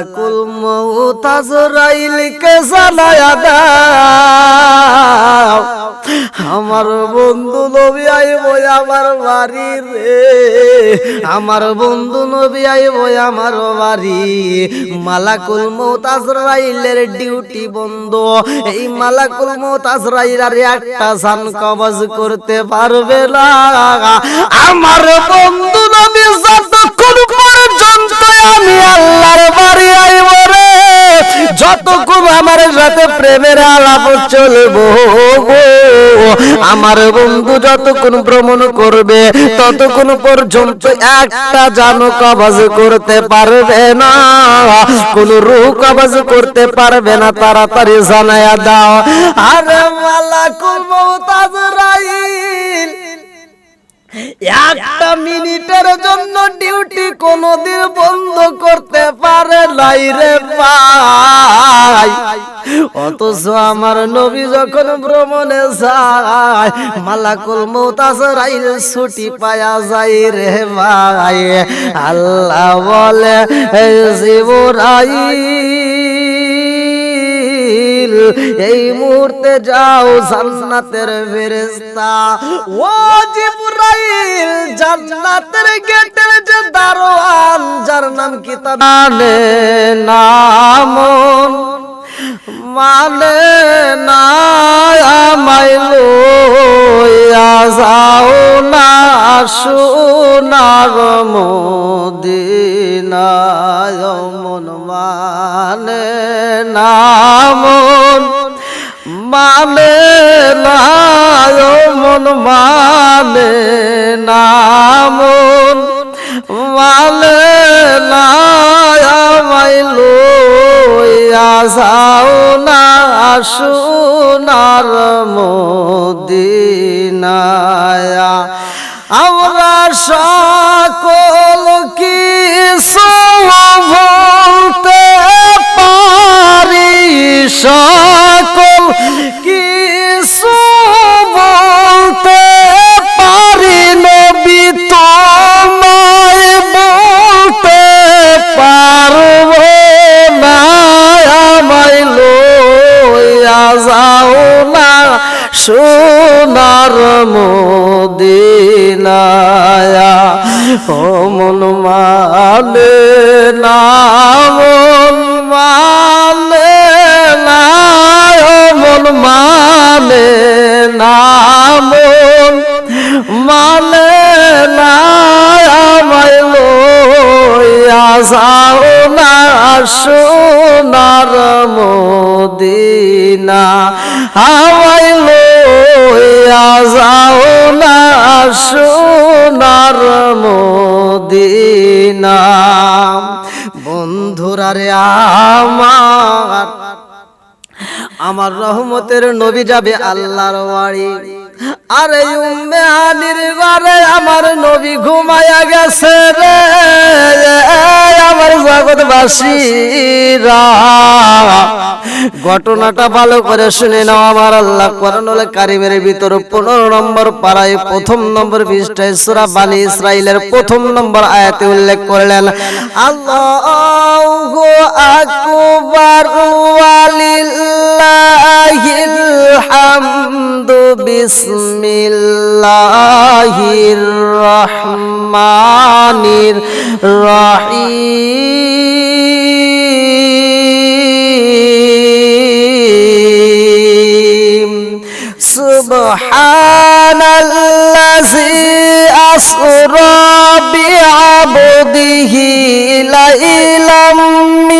মালাকুল মউত আজরাইলকে জানায়া দাও। আমার বন্ধু নবী আইব আমার বাড়ি রে। আমার বন্ধু নবী আইব আমার বাড়ি। মালাকুল মউত আজরাইলের ডিউটি বন্ধ। এই মালাকুল মউত আজরাইল আর একটা জান কবজ করতে পারবে না। আমার বন্ধু নবী যতক্ষণ পর্যন্ত আমি আল্লাহর বাড়ি আইব রে। যতক্ষণ আমার সাথে প্রেমের আলাপ চলবো আমার বন্ধু যতক্ষণ ভ্রমণ করবে, ততক্ষণ পর্যন্ত একটা জানো কবাজ করতে পারবে না। কোন রূহ কবাজ করতে পারবে না, তাড়াতাড়ি জানায়া দাও। আরে মালাকুল মৌতাজ রাইল একটা মিনিটের জন্য ডিউটি কোনদিন বন্ধ করতে পারে নাই রে ভাই। অথচ আমার নবী যখন ভ্রমণে যায়, মালাকুল মৌতাজরাইল ছুটি পায়া যায় রে ভাই। আল্লাহ বলে জিবরাইল এই মুহূর্তে যাও জান্নাতের ফেরেশতা। ও জিবরাইল, জান্নাতের গেটের যে দারোয়ান, যার নাম কি তার মানে নাম মানে না আমায় লইয়া যাও না, সোনার মদিনায় মানে না মন মানে না মন মানে না আমায় লইয়া যাও না, সোনার মদিনায়া। আমরা সকল কিছু বলতে সকল কিছু বলতে পারি নবী তোমায় বলতে পারব না। লইয়া যাও না সোনার মদিনায়া। ও মন মানে না মানে না মন না যাও না সোনার মদিনা। আমায় লইয়া যাও না সোনার মদিনা। বন্ধুরা রে আমার আমার রহমতের নবী যাবে আল্লাহর বাড়ি আরে উম্মে আনির বারে আমার নবী ঘুমায়া গেছে রে। আমার জগৎবাসীরা। ঘটনাটা ভালো করে শুনে নাও আমার আল্লাহ কোরআনুল কারিমের ভিতর পনেরো নম্বর পাড়ায় প্রথম নম্বর পৃষ্ঠায় সূরা বানি ইসরাইলের প্রথম নম্বর আয়াতে উল্লেখ করলেন, আল্লাহু আকবার, ওয়ালিল্লাহিল হামদু بسم الله الرحمن الرحيم. سبحان الذي أسرى بعبده ليلا من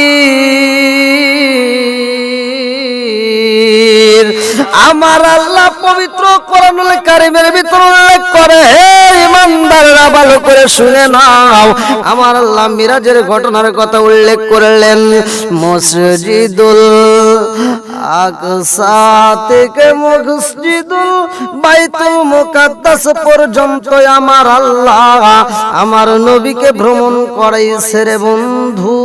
আমার আল্লাহ পবিত্র কোরআনুল কারিমের ভিতর উল্লেখ করে, হে ইমানদাররা ভালো করে শুনে নাও। আমার আল্লাহ মিরাজের ঘটনার কথা উল্লেখ করলেন, মসজিদুল আকসা থেকে মসজিদুল বাইতুল মুকাদ্দাস পর্যন্ত আমার আল্লাহ আমার নবীকে ভ্রমণ করাইছে রে বন্ধু।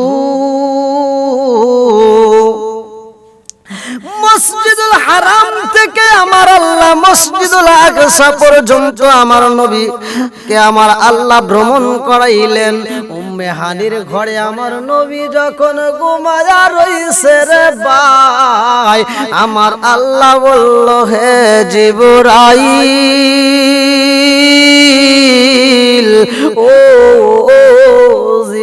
মসজিদুল হারাম থেকে আমার আল্লাহ মসজিদুল আকসা পর্যন্ত আমার নবী কে আমার আল্লাহ ভ্রমণ করাইলেন। উম্মে হানির ঘরে আমার নবী যখন ঘুমায়া রইছে রে ভাই, আমার আল্লাহ বলল, হে জিবরাইল ও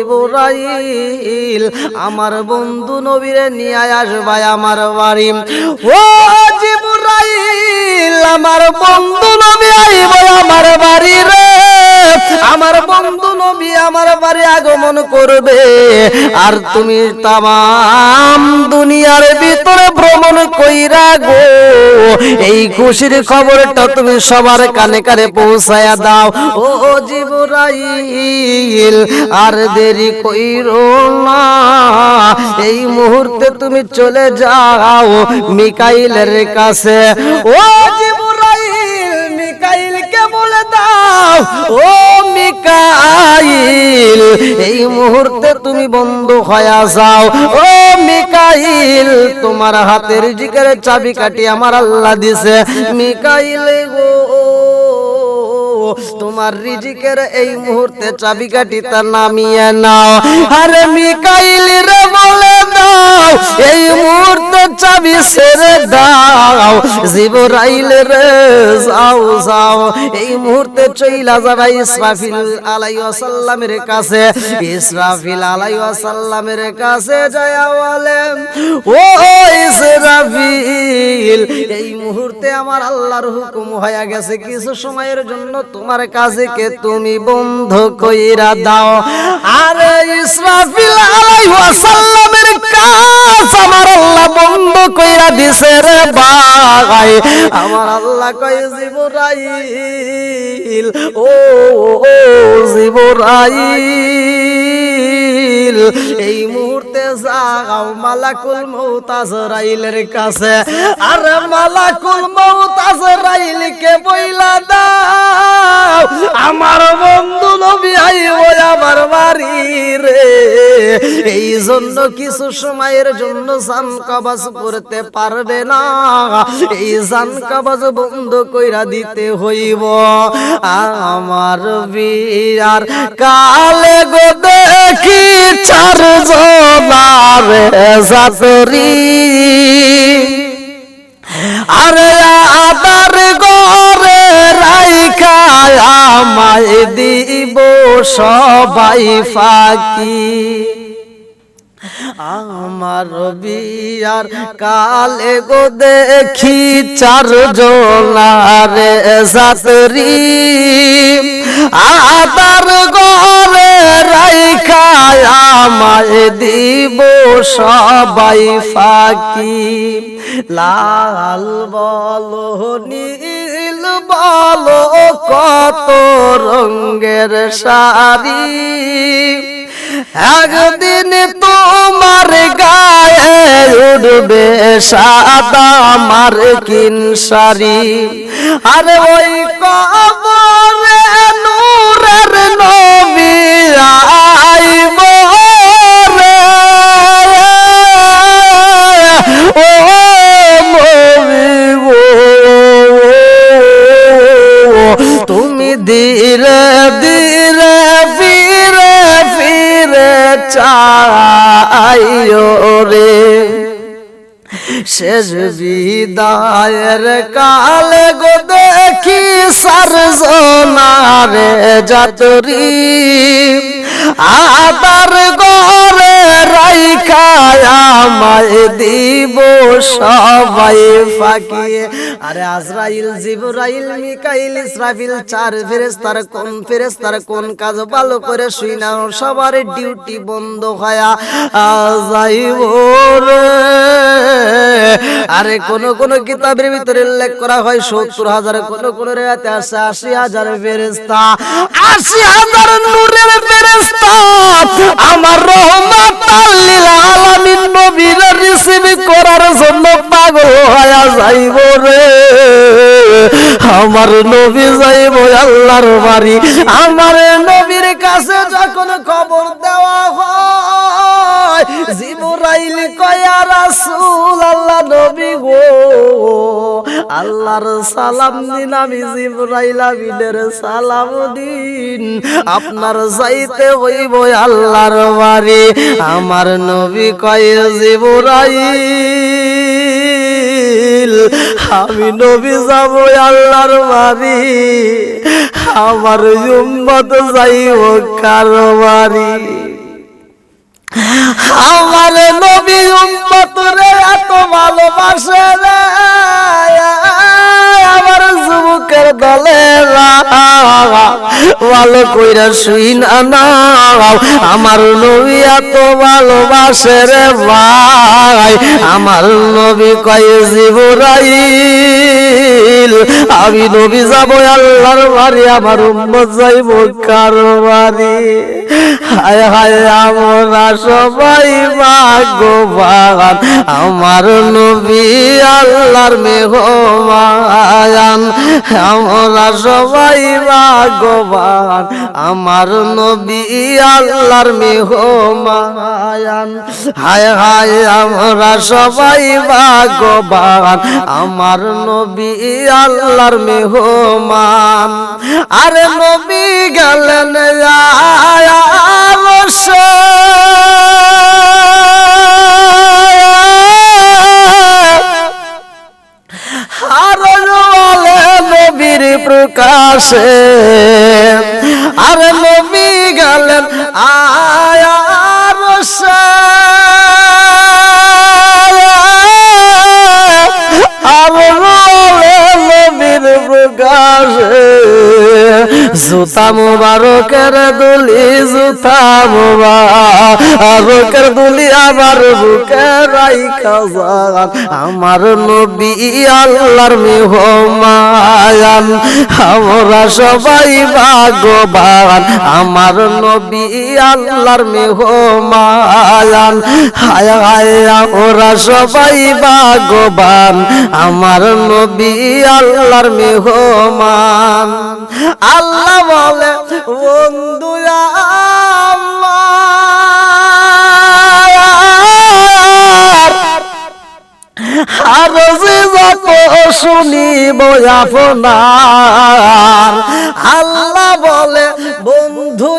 জিবরাইল আমার বন্ধু নবীরে নিয়ে আসবাই আমার বাড়ি। ও জিবরাইল, আমার বন্ধু নবী আইব আমার বাড়ি রে। আমার বন্ধু নবী আমার বাড়ি আগমন করবে। আর তুমি তাম দুনিয়ার ভিতরে ভ্রমণ কইরা গো। এই খুশির খবরটা তুমি সবার কানে কানে পৌঁছায়া দাও। ও জিবরাইল, আর দেরি কইরো না। এই মুহূর্তে তুমি চলে যাও মিকাইলের কাছে। ও বলে দাও, ও মিকাইল, এই মুহূর্তে তুমি বন্ধ হয়ে যাও। ও মিকাইল, তোমার হাতের জিকের চাবি কাটি আমার আল্লাহ দিছে। মিকাইল গো, তোমার রিজিকের এই মুহূর্তে চাবিকাঠি তা নামিয়ে নাও। আরে মিকাইল রে বলে এই মুহূর্তে চাবি ছেড়ে দাও, জিবরাইল রে, যাও যাও। এই মুহূর্তে চইলা যাবে ইসরাফিল আলাইহিস সালামের কাছে। ইসরাফিল আলাইহিস সালামের কাছে যায় বলে ও ইসরাফিল, এই মুহূর্তে আমার আল্লাহর হুকুম হয়ে গেছে। কিছু সময়ের জন্য তোমার কাছে কে তুমি বন্ধ কইরা দাও। আরে ইসরাফিল আলাইহিস সালামের কাজ আমার আল্লাহ বন্ধ কইরা দিছে রে ভাই। আমার আল্লাহ কই জিবরাইল ও ও জিবরাইল এই মুহূর্তে যাও মালাকুল মউত কাছে। আরে মালাকুল মউত আজরাইলকে বইলা দাও। আমার বন্ধু নবী আইব আমার বাড়ি রে। এই জন্য কিছু সময়ের জন্য জান কবাজ করতে পারবে না। এই জান কবাজ বন্ধ কইরা দিতে হইব। আমার বিয়ার কালে গো দেখি। চার জনার জাতরি আরে আদার গরে রাইখা আমায় দিব সবাই ফাঁকি। আমার বিয়ার কালে গো দেখি চার জনারে জাতরি আদার গরে রাইখায় দিব সবাই ফাঁকি। লাল বলো নীল বলো কত রঙ্গের শাড়ি। একদিন তোমার গায়ে উঠবে সাদা আমার কিন শাড়ি। আরে ওই কবরে নূরের নবী আইব রে। ও তুমি ধীরে ধীরে ফিরে ফিরে চাইও রে। শেষ বিদায়ের কালে গো দেখি সারজনারে যাতরি। আদার গরে রাইখা আমায় দিব সবাই ফাঁকিয়ে। আরে আজরাইল, জিবরাইল, মিকাইল, ইসরাফিল, চার ফেরেশতার কোন ফেরেশতার কোন কাজ ভালো করে শুই না? সবার ডিউটি বন্ধ হয়া যাইব আরে কোন কোন কিতাবের ভিতরে উল্লেখ করা হয়, সত্তর হাজার, কোন কোন রেয়াতে আসে আশি হাজার ফেরেস্তা আশি হাজার নূরের ফেরেস্তা আমার রহমত আলামিন নবীর রিসিভ করার জন্য পাগল হয়ে যাইব রে আমার নবী যাইব আল্লাহর বাড়ি। আমার নবীর কাছে যখন খবর দেওয়া হয়, জিবরাইল কয়া রাসূল, আল্লাহ নবী গো, আল্লাহর সালাম দিন, আমি জিবরাইল আমিনের সালাম দিন। আপনার যাইতে হইব আল্লাহর বাড়ি। আমার নবী কয়, জিবরাইল আমি নবী যাব আল্লাহর বাড়ি। আমার উম্মত যাইব কারও বাড়ি আমার নবী উম্মত রে, এত ভালোবাসে রে। যুবকের দলে ভালো কইরা শুই না আমার নবী এত ভালোবাসে রে ভাই। আমার নবী কয় জিবরাইল, আমি নবী যাব আল্লাহর বাড়ি, আমার উম্মত যাইব কার বাড়ি। আমরা সবাই ভাগ্যবান। আমার নবী আল্লাহর মেহমান আমরা সবাই ভাগ্যবান। আমার নবী আল্লাহর মেহমান হায় হায় আমরা সবাই ভাগ্যবান। আমার নবী আল্লাহর মেহমান। আরে নবী গেলেন আয়া। প্রকাশে। আর নবী গেলেন আয়ার জুতা মুবারকের দুলি জুতা দুলি আমার বুকে রাইখা যান আমার নবী আল্লাহর মেহমান আমরা সবাই ভাগ্যবান। আমার নবী আল্লাহর মেহমান হায় হায়, আমরা সবাই ভাগ্যবান। আমার নবী আল্লাহর মেহমান। আল্লাহ বলে বন্ধু আমার। আর যত শুনিব আপনার আল্লাহ বলে বন্ধু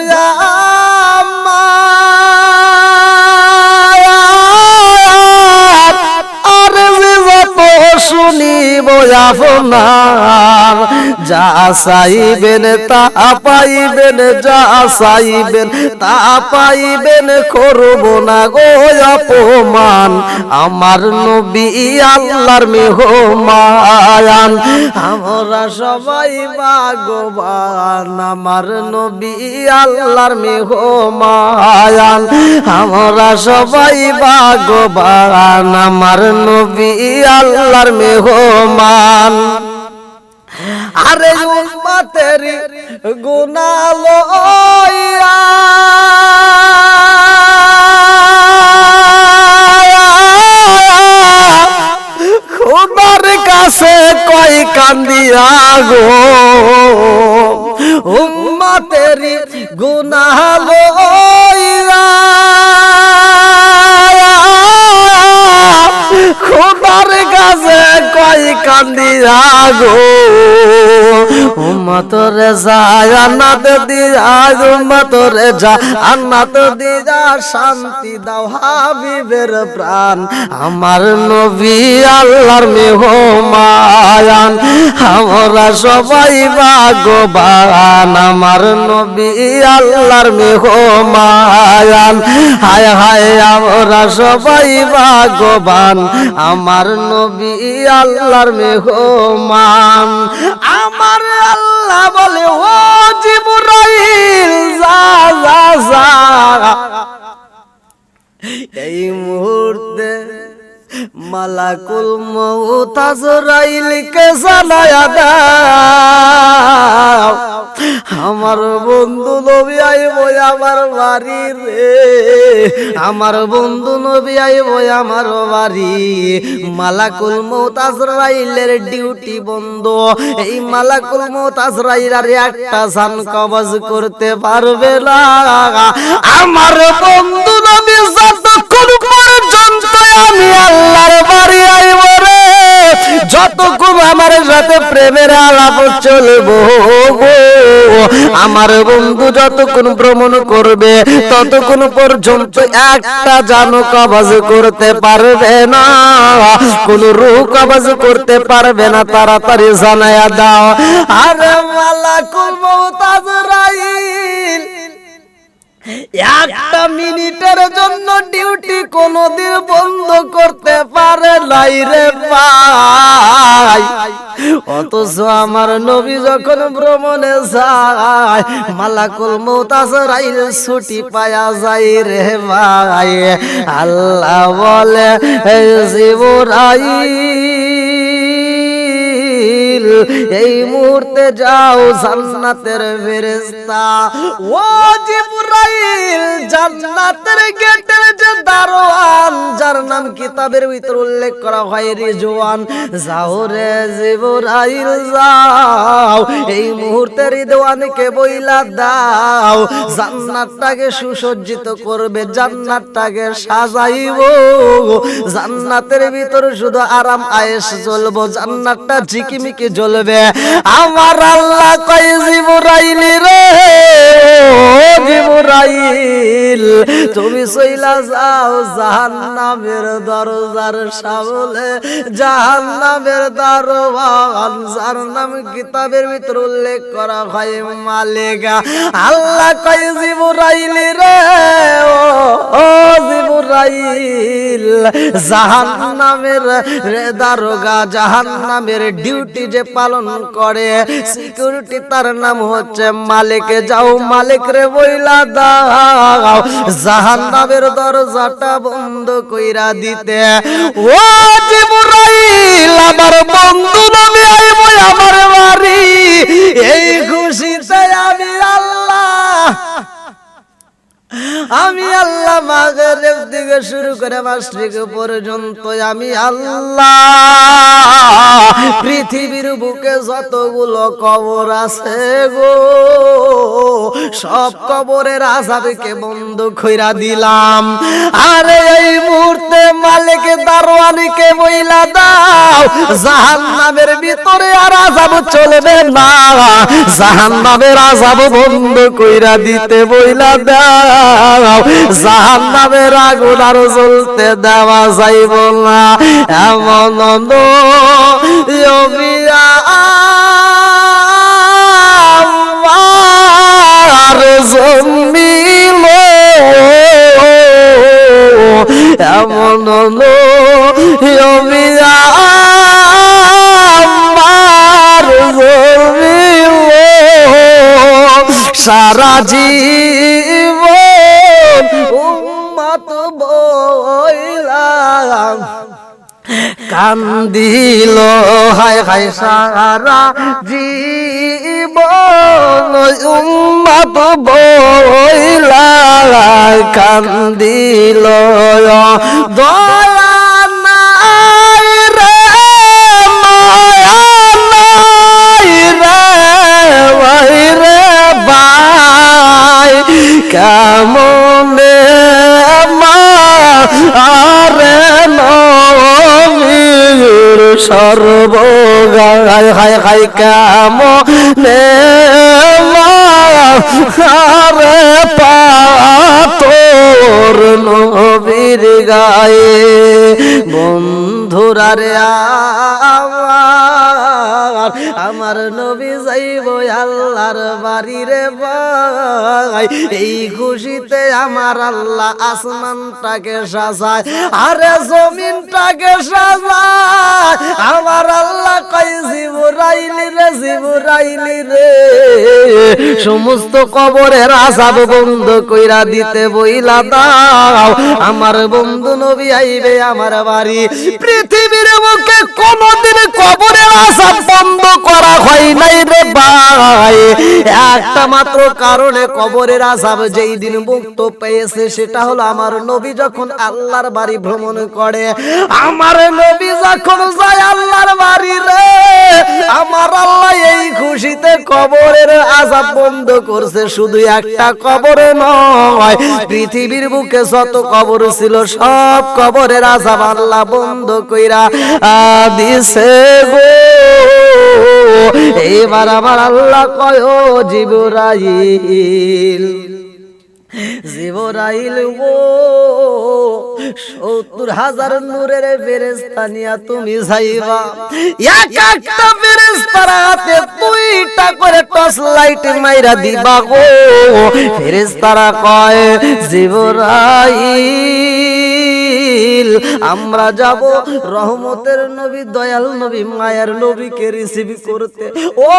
আর শুনিব আপনার যা চাইবেন তা পাইবেন, যা চাইবেন তা পাইবেন, করব না গো অপমান। আমার নবী আল্লাহর মেহমান আমরা সবাই ভাগবান আমার নবী আল্লাহর মেহমান আমরা সবাই ভাগবান আমার নবী আল্লাহর মেহমান। আরে উম্মতের গুনালো খুদার কাছে কই কান্দিয়া গো? উম্মতের গুনালো খোদার কই কান্দিয়া গো উম্মতরে যায় আন্নাত দিয়া উম্মতরে যা আন্নাত দিয়া শান্তি দাও হাবিবের প্রাণ। আমার নবী আল্লাহর মেহমান আমরা সবাই ভাগবান আমার নবী আল্লাহর মেহমান হায় হায়, আমরা সবাই ভাগবান আমার নবী আল্লাহর মেহমান। আমার আল্লাহ বলে ও জিবরাইল যা যা যা। এই মুহূর্তে মালাকুল মউত আজরাইলকে জানায়া দাও। আমার বন্ধু নবী আইব আমার বাড়ি রে। আমার বন্ধু নবী আইব আমার বাড়ি। মালাকুল মউত আজরাইলের ডিউটি বন্ধ। এই মালাকুল মউত আজরাইল আর একটা জান কবজ করতে পারবে না। আমার বন্ধু নবী যতক্ষণ আমার সাথে প্রেমের আলাপ চলবো, আমার বন্ধু যতক্ষণ ভ্রমণ করবে, ততক্ষণ পর্যন্ত একটা জানো কবাজ করতে পারবে না। কোন রূহ কবাজ করতে পারবে না, তাড়াতাড়ি জানায়া দাও। আরে মালাকুল মৌতাজ রাইল একটা মিনিটের জন্য ডিউটি কোনদিন বন্ধ করতে পারে নাই রে ভাই। অথচ আমার নবী যখন ভ্রমণে যায়, মালাকুল মৌতাজ রাইল ছুটি পায়া যায় রে ভাই। আল্লাহ বলে জিবরাইল এই মুহূর্তে যাও জান্নাতের ফেরেশতা। ও জিবরাইল, জান্নাতের গেটের যে দারোয়ান, যার নাম কিতাবের ভিতর উল্লেখ করা হয়, রিজওয়ান। যাও রে জিবরাইল, যাও। এই মুহূর্তে রিজওয়ানকে বইলা দাও। জান্নাতটাকে সুসজ্জিত করবে, জান্নাতটাকে সাজাইব। জান্নাতের ভিতর শুধু আরাম, আয়েশ চলবো জান্নাতটা ঝিকিমিকি জ্বলবে। আমার আল্লাহ কয়, জিবরাইল রে জিবরাইল, তুমি সইলা যাও জাহান্নামের দরজার সামনে। জাহান্নামের দারোয়ান যার নাম কিতাবের ভিতর উল্লেখ করা হয় মালিকা। আল্লাহ কয়, জিবরাইল রে ও জিবরাইল, জাহান্নামের রে দারোগা, জাহান্নামের ডিউটি যে পালন করে। সিকিউরিটি তার নাম হচ্ছে মালিক। যাও মালিক রে বইলা দাও। জাহান্নামের দরজাটা বন্ধ কইরা দিতে। ও জিবরাইল, আমার বন্ধু নামে আইব আমার বাড়ি। এই খুশিতে আমি আল্লাহ। আমি আল্লাহ মাগরেব দিকে শুরু করে মাসরিক পর্যন্ত আমি আল্লাহ। পৃথিবীর বুকে যতগুলো কবর আছে গো, সব কবরের আজাবকে বন্ধ কইরা দিলাম। আরে এই মুহূর্তে মালিক দারোয়ানিকে বইলা দাও, জাহান্নামের ভিতরে আর আজাব চলবে না। জাহান্নামের আজাব বন্ধ কইরা দিতে বইলা দাও জাহান নামের আগুন আর জ্বলতে দেওয়া যাইব না। এমন নবিয়া আর জমিল এমন নবিয়া আমার জমিল সারা জীবন কান্দিল। হায় হায়, সারা জীবন উম্মত বইলা কান্দিল। দয়া নাই রে, মায়া নাই রে ভাই রে কেমনে মা আরে নবীর সর্বগায় হায় হায় কাম নে আরে পাতর নবীর গায়ে বন্ধুরা রে আমার আমার নবী যাইব আল্লাহ আল্লাহর বাড়ি রে ভাই। এই খুশিতে আমার আল্লাহ আসমানটাকে সাজায়, আরে জমিনটাকে সাজায়। আমার আল্লাহ কই জিবরাইলি রে জিবরাইলি রে। সমস্ত কবরের আসাব বন্ধ কইরা দিতে বইলা দাও। আমার বন্ধু নবী আইবে আমার বাড়ি। পৃথিবীর মুখে কোনদিন কবরের আসাব বন্ধ করা হয় নাই রে ভাই। একটা মাত্র কারণে কবরের আসাব যেই দিন মুক্ত পেয়েছে, সেটা হলো আমার নবী যখন আল্লাহর বাড়ি ভ্রমণ করে। আমার নবী যখন যায় আল্লাহর বাড়ি রে, আমার আল্লাহ এই খুশিতে কবরের আজাব বন্ধ করছে, শুধু একটা কবরে নয়। পৃথিবীর বুকে যত কবর ছিল, সব কবরের আজাব আল্লাহ বন্ধ কইরা দিছে গো। এবার আমার আল্লাহ কয় জিবরাইল জিবরাইল ও সত্তর হাজার নূরের ফেরেস্তা নিয়া তুমি যাইবা। এক একটা ফেরেস্তার হাতে দুইটা করে টর্চ লাইট মাইরা দিবা গো। ফেরেস্তারা কয়, জিবরাইল আমরা যাব রহমতের নবী, দয়াল নবী, মায়ের নবীকে রিসিভ করতে। ও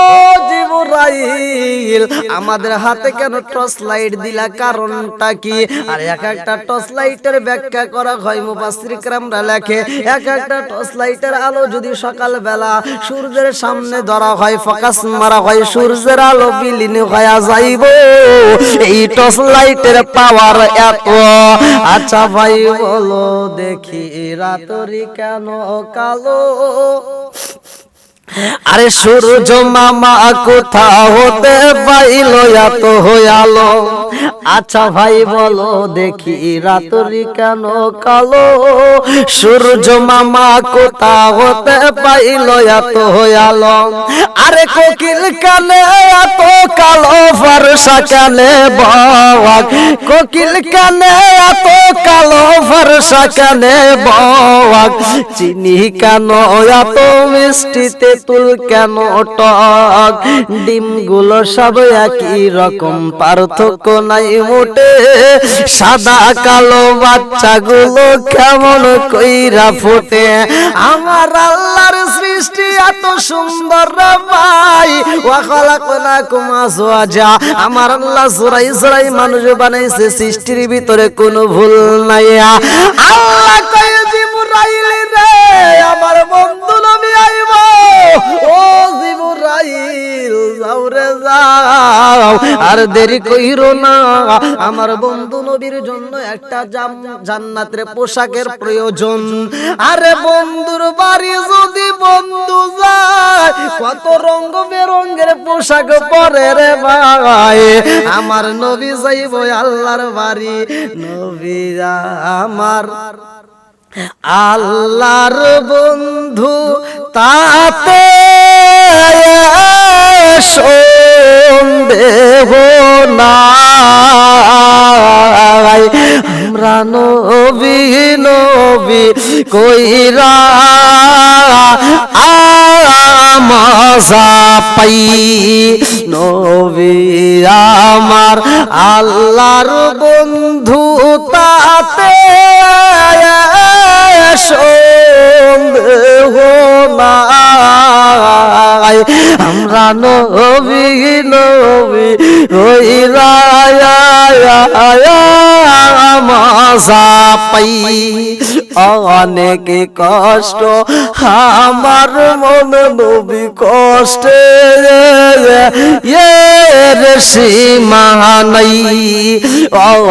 জিবরাইল, আমাদের হাতে কেন টর্চ লাইট দিলা? কারণটা কি? আর এক একটা টর্চ লাইটের ব্যাখ্যা করা হয় মুফাসসিররা লেখে, এক একটা টর্চ লাইটের আলো যদি সকাল বেলা সূর্যের সামনে ধরা হয়, ফোকাস মারা হয়, সূর্যের আলো বিলীন হয়ে যাইব। এই টর্চ লাইটের পাওয়ার এত। আচ্ছা ভাই, বলো। দেখি রাতরি কেন কালো? আরে সূর্য মামা কোথা হতে পাইল? এত হইয়ালো আচ্ছা ভাই বলো দেখি রাতরি কেন কালো? সূর্য মামা কোথা হতে পাইল, এত হইয়ালো। আরে কোকিল কানে এত কালো ফরসা কানে বাক কোকিল কানে এত কালো ফরসা কানে বাক চিনি কেন এত মিষ্টিতে তুল কেন টক? ডিমগুলো সব একই রকম, পার্থক্য নাই মোটে। সাদা কালো বাচ্চাগুলো কেমন কইরা ফোটে। আমার আল্লাহর সৃষ্টি এত সুন্দর ভাই। ওয়াখালা কোনা কুমা সোয়াজা আমার আল্লাহ সুরাই সুরাই মানুষ বানাইছে, সৃষ্টির ভিতরে কোনো ভুল নাই। আল্লাহ কয় জিবরাইল রে, আমার বন্ধু নবী আইব। ও জিবরাইল। আর দেরি না। আমার বন্ধু নবীর জন্য একটা জান্নাতের পোশাকের প্রয়োজন। আরে বন্ধুর বাড়ি যদি বন্ধু যায়, কত রঙ বেরঙ্গের পোশাক পরে রে ভাই। আমার নবী যাইব আল্লাহর বাড়ি। নবী আমার আল্লাহর বন্ধু তাতে সন্দেহ নাই। আমরা নবী নবী কইরা মজা পাই। নবী আমার আল্লাহর বন্ধু তাতে সন্দেহ নাই আমরা নবী নবী রইরা মাসা পাই অনেক কষ্ট, আমার মন নবী কষ্টে, এর সীমা নাই।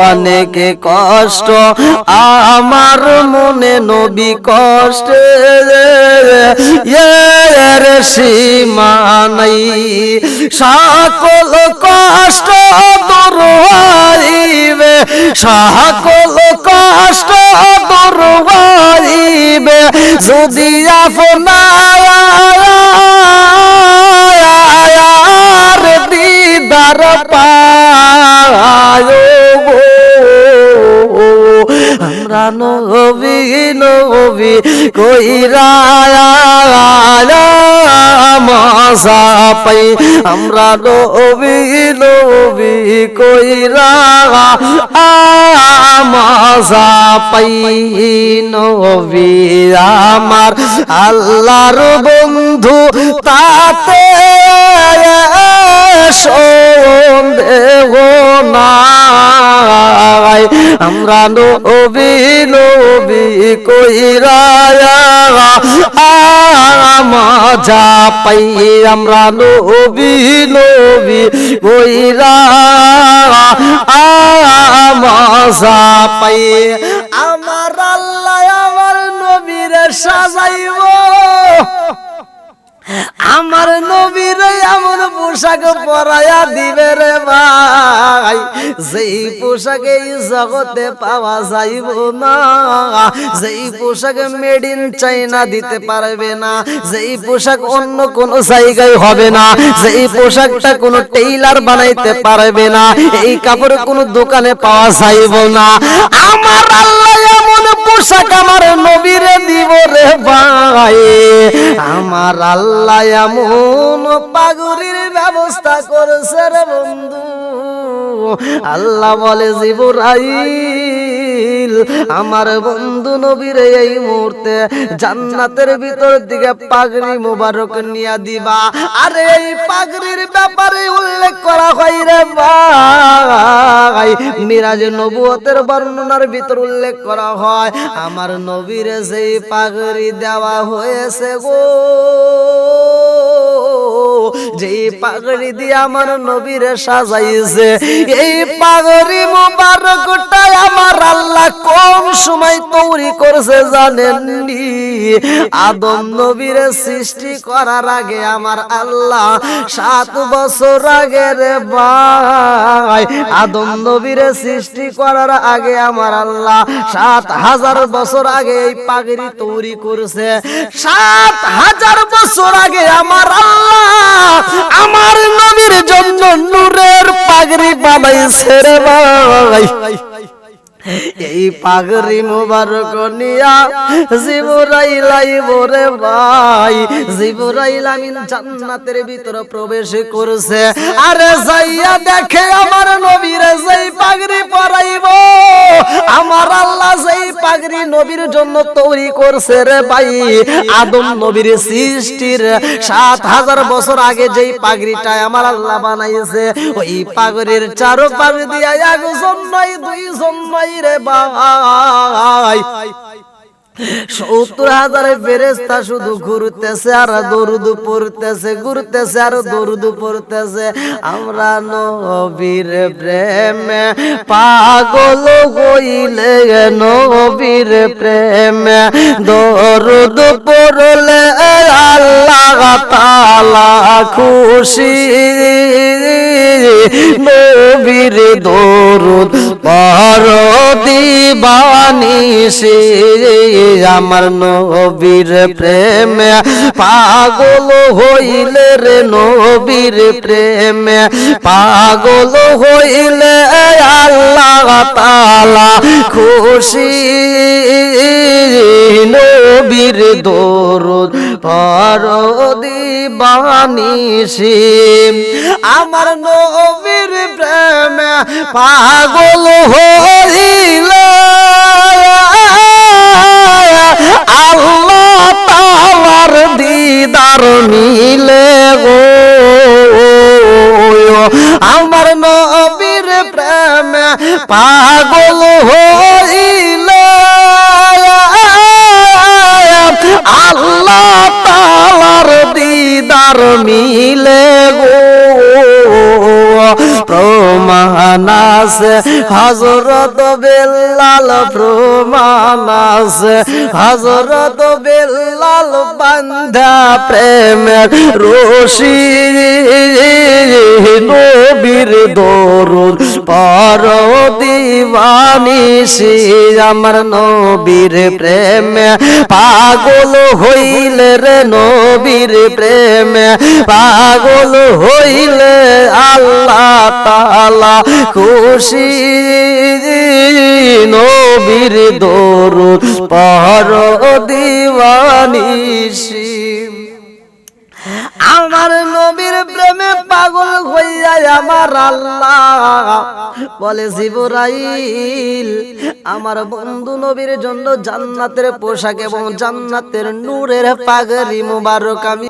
অনেক কষ্ট, আমার মনে নবী কষ্টে, এর সীমা নাই। সকল কষ্ট দূর সকল কষ্ট দূর হইবে যদি আপনার আমরা নবী নবী কইরা মজা পাই আমরা নবী কইরা মজা পাই নবী আমার আল্লাহর বন্ধু, তাতে সন্দেহ নাই আমরা নবী নবী কইরা মজা পাই, আমরা নবী নবী কইরা মজা পাই, আমার আল্লাহ আমার নবীরে সাজাইব। আমার নবীর এমন পোশাক পরায়া দিবে রে ভাই। যেই পোশাকে এই জগতে পাওয়া যাইব না, যেই পোশাক মেড ইন চাইনা দিতে পারবে না, যেই পোশাক অন্য কোন জায়গায় হবে না, যেই পোশাকটা কোনো টেইলার বানাইতে পারবে না, এই কাপড় কোনো দোকানে পাওয়া যাইব না। আমার আল্লাহ পোশাক আমার নবীরে দিব রে ভাই। আমার আল্লাহ এমন পাগুরির ব্যবস্থা করেছে রে বন্ধু। আল্লাহ বলে, জিবরাইল, আমার বন্ধু নবীর এই মুহূর্তে জান্নাতের ভিতর দিকে পাগড়ি মোবারক নিয়া দিবা। আরে এই পাগড়ির ব্যাপারে উল্লেখ করা হয় রে ভাই। মিরাজ নবুয়তের বর্ণনার ভিতর উল্লেখ করা হয়। আমার নবীর সেই পাগড়ি দেওয়া হয়েছে গো। যে পাগড়ি দিয়ে আমার নবীরে সাজাইছে। এই পাগড়ি মোবারকটা আমার আল্লাহ কম সময় তৈরি করছে জানেননি? আদম নবীরে সৃষ্টি করার আগে আমার আল্লাহ সাত বছর আগে রে ভাই আদম নবীরে সৃষ্টি করার আগে আমার আল্লাহ সাত হাজার বছর আগে এই পাগড়ি তৈরি করছে। সাত হাজার বছর আগে আমার আল্লাহ আমার নবীর জন্য নূরের পাগড়ি বানাইছে রে ভাই। এই পাগড়ি মুবারক নিয়া জিবরাইল আইব রে ভাই। জিবরাইল আমিন জান্নাতের ভিতর প্রবেশ করছে। আরে যাইয়া দেখে আমার নবীর যেই পাগড়ি পরাইব। আমার আল্লাহ যেই পাগড়ি নবীর জন্য তৈরি করছে রে ভাই। আদম নবীর সৃষ্টির সাত হাজার বছর আগে যেই পাগড়িটা আমার আল্লাহ বানাইছে, ওই পাগড়ির চারো পাগ দিয়া একজন নয় দুইজন নয় রে ভাই। সত্তর হাজারে ফেরেস্তা শুধু ঘুরতেছে আর দরুদ পড়তেছে, ঘুরতেছে আর দরুদ পড়তেছে। আমরা নবীর প্রেমে পাগল হইলে নবীর প্রেমে দরুদ পড়লে আল্লাহ তালা খুশি। নবীর দরুদ পর দিবানিসে আমার নবীর প্রেমে। পাগল হইলে রে নবীর প্রেমে। পাগল হইলে আল্লাহ তালা খুশি। নবীর দরুদ পর দিবানিসি আমার নবীর প্রেমে পাগল হইলে আল্লাহ তালার দিদার মিলে গো। আমার নবীর প্রেমে পাগল হইলে আল্লাহ তালার দিদার মিলে গো। প্রমাণ আছে হজরত বেল্লাল প্রমাণ আছে হজরত বেল্লাল বান্ধা প্রেমের রশি। নবীর দরুদ পর দিবানিসি আমার নবীর প্রেমে। পাগল হইলে রে নবীর প্রেমে। পাগল হইলে আল্লাহ তালা খুশি নবীর দরুদ পর দিওয়ানিসি আমার নবীর প্রেমে পাগল হইয়া আমার আল্লাহ বলে, জিবরাইল, আমার বন্ধু নবীর জন্য জান্নাতের পোশাক এবং জান্নাতের নূরের পাগড়ি মুবারক আমি